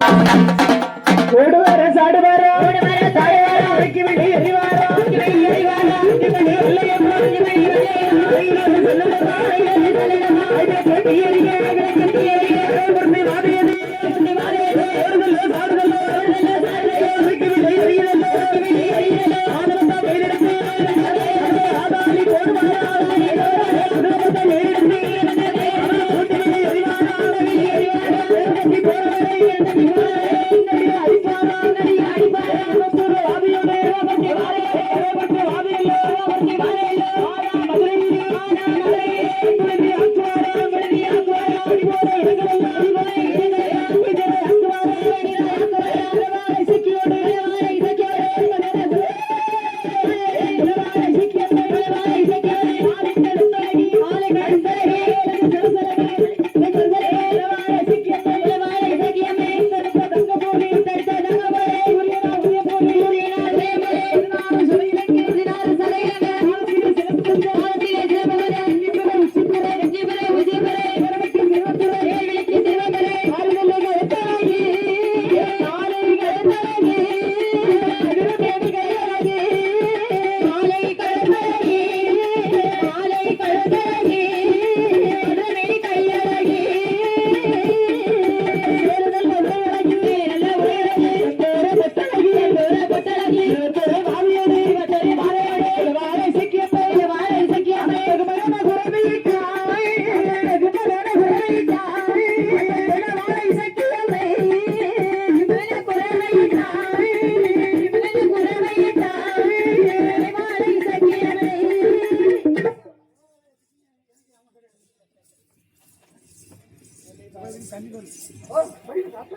சொல்லுங்க ঘরে ঘরে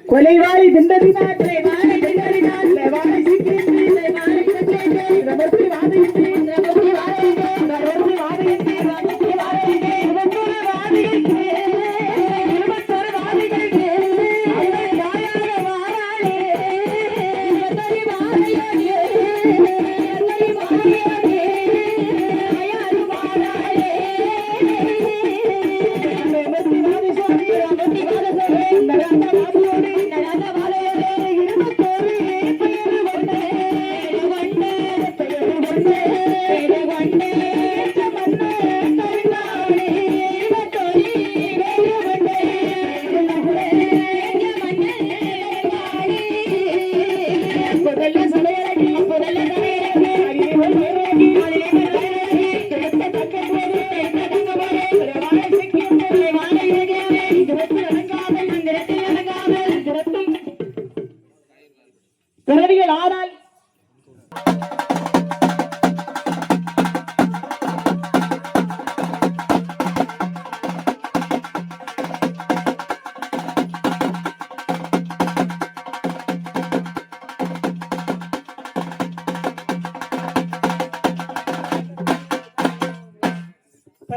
கொலைவாய் திண்டதி நாட்டிலே வாழை திண்டதி நாட்டிலே வாழை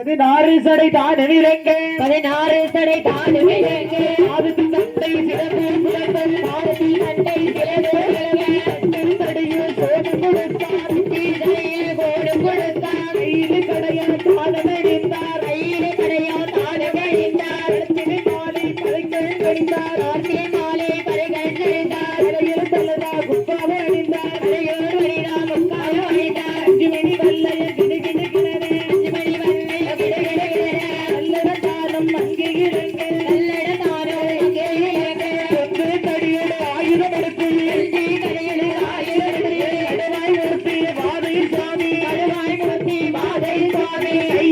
பதினாறு சடை தான் நினைங்க பதினாறு சடை தான் நினைங்க அதுக்கு சண்டை சிறப்பு பாரதி சண்டை கடையா தானே கழிந்தார் Thank you.